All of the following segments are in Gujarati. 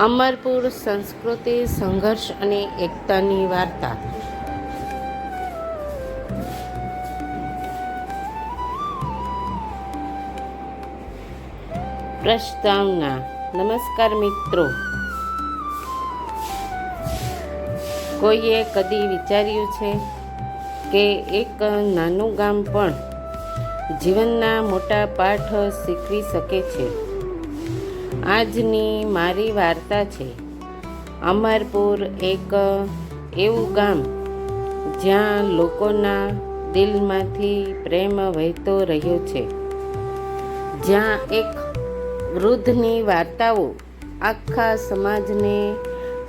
અમરપુર સંસ્કૃતિ, સંઘર્ષ અને એકતાની વાર્તા. પ્રસ્તાવના. નમસ્કાર મિત્રો. કોઈએ કદી વિચાર્યું છે કે એક નાનું ગામ પણ જીવનના મોટા પાઠ શીખવી શકે છે? આજની મારી વાર્તા છે, અમરપુર એક એવું ગામ જ્યાં લોકોના દિલમાંથી પ્રેમ વહેતો રહ્યો છે. જ્યાં એક વૃદ્ધની વાર્તાઓ આખા સમાજને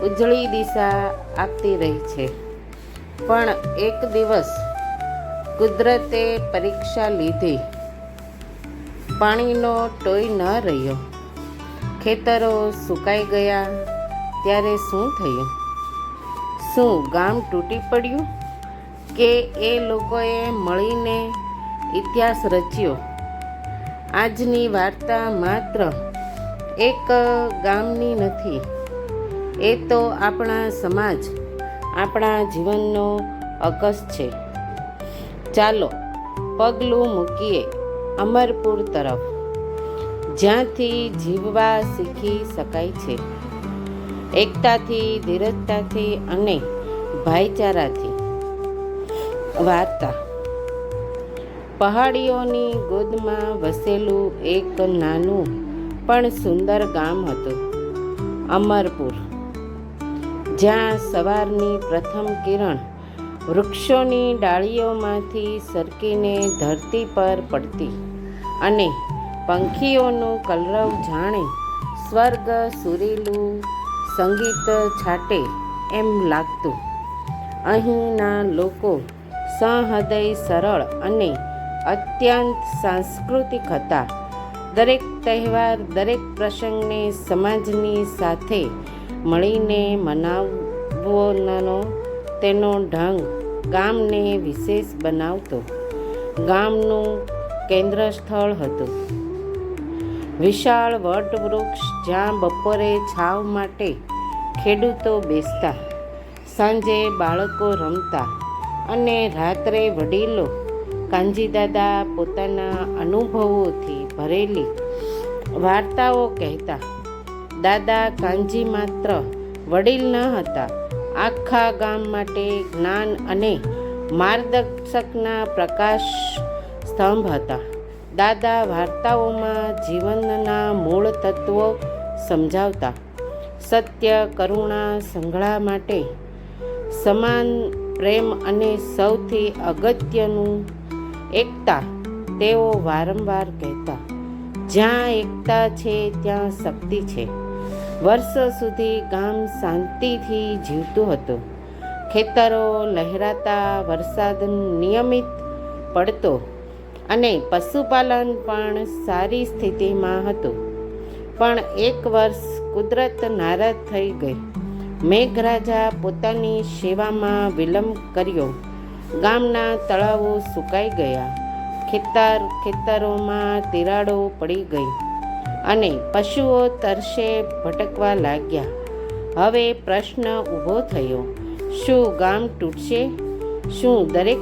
ઉજળી દિશા આપતી રહી છે. પણ એક દિવસ કુદરતે પરીક્ષા લીધી. પાણીનો ટોય ન રહ્યો. ખેતરો સુકાઈ ગયા. ત્યારે શું થયું? શું ગામ તૂટી પડ્યું? કે એ લોકોએ મળીને ઇતિહાસ રચ્યો? આજની વાર્તા માત્ર એક ગામની નથી. એ તો આપણા સમાજ, આપણા જીવનનો અકસ છે. ચાલો, પગલું મૂકીએ અમરપુર તરફ. જ્યાંથી જીવવા શીખી શકાય છે. એકતાથી, ધીરજતાથી અને ભાઈચારાથી. વાર્તા. પહાડીઓની ગોદમાં વસેલું એક નાનું પણ સુંદર ગામ હતું, અમરપુર. જ્યાં સવારની પ્રથમ કિરણ વૃક્ષોની ડાળીઓમાંથી સરકીને ધરતી પર પડતી અને પંખીઓનું કલરવ જાણે, સ્વર્ગ, સુરીલું, સંગીત છાટે એમ લાગતું. અહીંના લોકો સહૃદય સરળ અને અત્યંત સાંસ્કૃતિક હતા. દરેક તહેવાર, દરેક પ્રસંગને સમાજની સાથે મળીને મનાવવાનો તેનો ઢંગ ગામને વિશેષ બનાવતો. ગામનું કેન્દ્ર સ્થળ હતું. વિશાળ વટવૃક્ષ જ્યાં બપોરે છાવ માટે ખેડૂતો બેસતા, સાંજે બાળકો રમતા અને રાત્રે વડીલો કાંજીદાદા પોતાના અનુભવોથી ભરેલી વાર્તાઓ કહેતા. દાદા કાંજી માત્ર વડીલ ન હતા, આખા ગામ માટે જ્ઞાન અને માર્ગદર્શકના પ્રકાશ સ્તંભ હતા. દાદા વાર્તાઓમાં જીવનના મૂળ તત્વો સમજાવતા. સત્ય, કરુણા, સંઘળા માટે સમાન પ્રેમ અને સૌથી અગત્યનું એકતા તેઓ વારંવાર કહેતા. જ્યાં એકતા છે, ત્યાં શક્તિ છે. વર્ષો સુધી ગામ શાંતિથી જીવતું હતું. ખેતરો લહેરાતા, વરસાદ નિયમિત પડતો. અને પશુપાલન પણ સારી સ્થિતિમાં હતું. પણ એક વર્ષ કુદરત નારાજ થઈ ગઈ. મેઘરાજા પોતાની સેવામાં વિલંબ કર્યો. ગામના તળાવો સુકાઈ ગયા. ખેતર ખેતરોમાં તિરાડો પડી ગઈ અને પશુઓ તરસે ભટકવા લાગ્યા. હવે પ્રશ્ન ઊભો થયો. શું ગામ તૂટશે? શું દરેક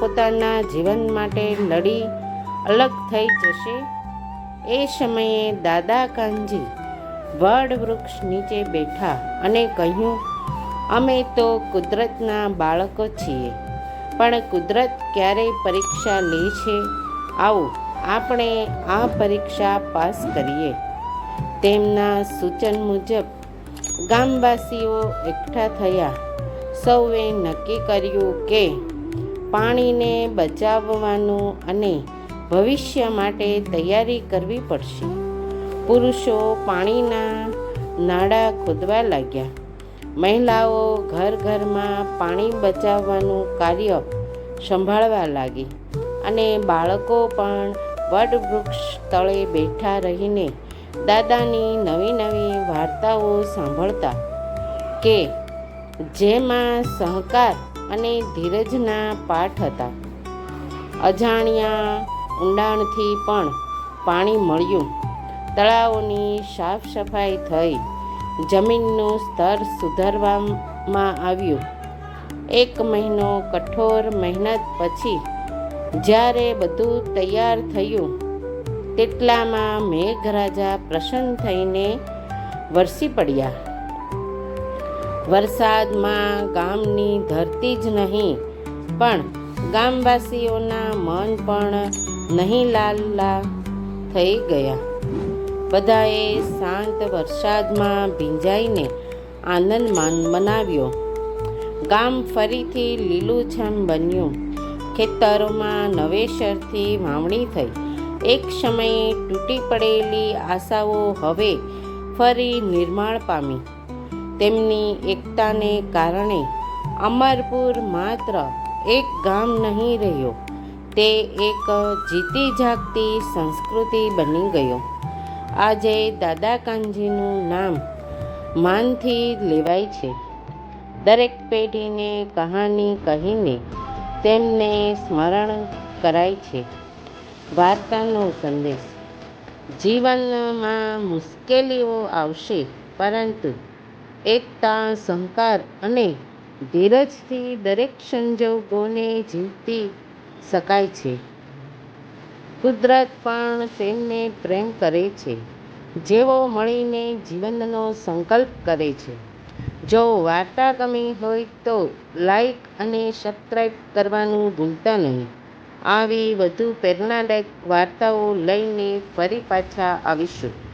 પોતાના જીવન માટે લડી અલગ થઈ જશે. એ સમયે દાદા કાનજી વડ વૃક્ષ નીચે બેઠા અને કહ્યું, અમે તો કુદરતના બાળકો છીએ, પણ કુદરત ક્યારેય પરીક્ષા લે છે? આવો, આપણે આ પરીક્ષા પાસ કરીએ. તેમના સૂચન મુજબ ગામવાસીઓ એકઠા થયા. સૌએ નક્કી કર્યું કે પાણીને બચાવવાનું અને ભવિષ્ય માટે તૈયારી કરવી પડશે. પુરુષો પાણીના નાળા ખોદવા લાગ્યા. મહિલાઓ ઘર ઘરમાં પાણી બચાવવાનું કાર્ય સંભાળવા લાગી અને બાળકો પણ વડવૃક્ષ તળે બેઠા રહીને દાદાની નવી નવી વાર્તાઓ સાંભળતા કે જેમાં સહકાર અને ધીરજના પાઠ હતા. અજાણ્યા ઊંડાણથી પણ પાણી મળ્યું. તળાવોની સાફ સફાઈ થઈ. જમીનનું સ્તર સુધારવામાં આવ્યું. એક મહિનો કઠોર મહેનત પછી જ્યારે બધું તૈયાર થયું, તેટલામાં મેઘરાજા પ્રસન્ન થઈને વરસી પડ્યા. વરસાદમાં ગામની ધરતી જ નહીં, પણ ગામવાસીઓના મન પણ નહીં લાલા થઈ ગયા. બધાએ શાંત વરસાદમાં ભીંજાઈને આનંદ માન મનાવ્યો. ગામ ફરીથી લીલુંછમ બન્યું. ખેતરોમાં નવેસરથી વાવણી થઈ. એક સમયે તૂટી પડેલી આશાઓ હવે ફરી નિર્માણ પામી. તેમની એકતાને કારણે અમરપુર માત્ર એક ગામ નહીં રહ્યો, તે એક જીતી જાગતી સંસ્કૃતિ બની ગયો. આજે દાદા કાનજીનું નામ માનથી લેવાય છે. દરેક પેઢીને કહાની કહીને તેમને સ્મરણ કરાય છે. વાર્તાનો સંદેશ. જીવનમાં મુશ્કેલીઓ આવશે, પરંતુ એકતા સહકાર અને ધીરજથી દરેક સંજોગોને જીવતી શકાય છે. કુદરત પણ તેમને પ્રેમ કરે છે. જેઓ મળીને જીવનનો સંકલ્પ કરે છે. જો વાર્તા ગમી હોય તો લાઈક અને સબસ્ક્રાઈબ કરવાનું ભૂલતા નહીં. આવી વધુ પ્રેરણાદાયક વાર્તાઓ લઈને ફરી પાછા આવીશું.